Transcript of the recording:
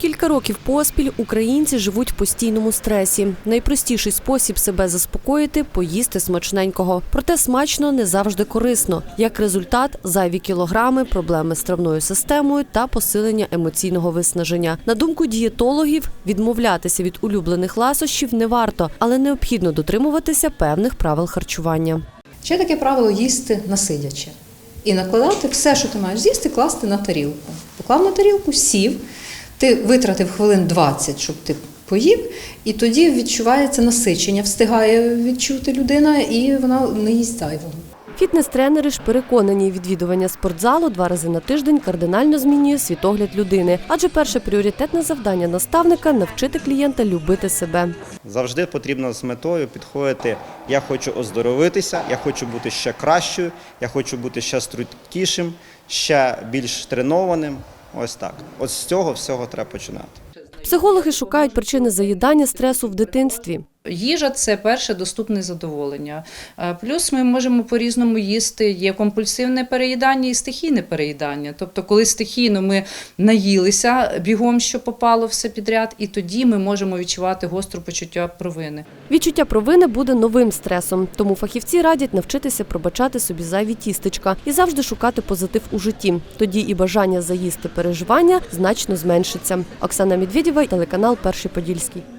Кілька років поспіль українці живуть в постійному стресі. Найпростіший спосіб себе заспокоїти поїсти смачненького. Проте смачно не завжди корисно. Як результат, зайві кілограми, проблеми з травною системою та посилення емоційного виснаження. На думку дієтологів, відмовлятися від улюблених ласощів не варто, але необхідно дотримуватися певних правил харчування. Ще таке правило їсти насидячи. І накладати все, що ти маєш з'їсти, класти на тарілку. Поклав на тарілку, сів, ти витратив хвилин 20, щоб ти поїв, і тоді відчувається насичення, встигає відчути людина, і вона не їсть зайвого. Фітнес-тренери ж переконані, відвідування спортзалу два рази на тиждень кардинально змінює світогляд людини, адже перше пріоритетне завдання наставника навчити клієнта любити себе. Завжди потрібно з метою підходити. Я хочу оздоровитися, я хочу бути ще кращою, я хочу бути ще стрункішим, ще більш тренованим. Ось так. Ось з цього всього треба починати. Психологи шукають причини заїдання стресу в дитинстві. Їжа це перше доступне задоволення. Е, Плюс ми можемо по-різному їсти. Є компульсивне переїдання і стихійне переїдання. Тобто, коли стихійно ми наїлися бігом, що попало все підряд, і тоді ми можемо відчувати гостру почуття провини. Відчуття провини буде новим стресом, тому фахівці радять навчитися пробачати собі зайві тістечка і завжди шукати позитив у житті. Тоді і бажання заїсти переживання значно зменшиться. Оксана Медведєва, телеканал Перший Подільський.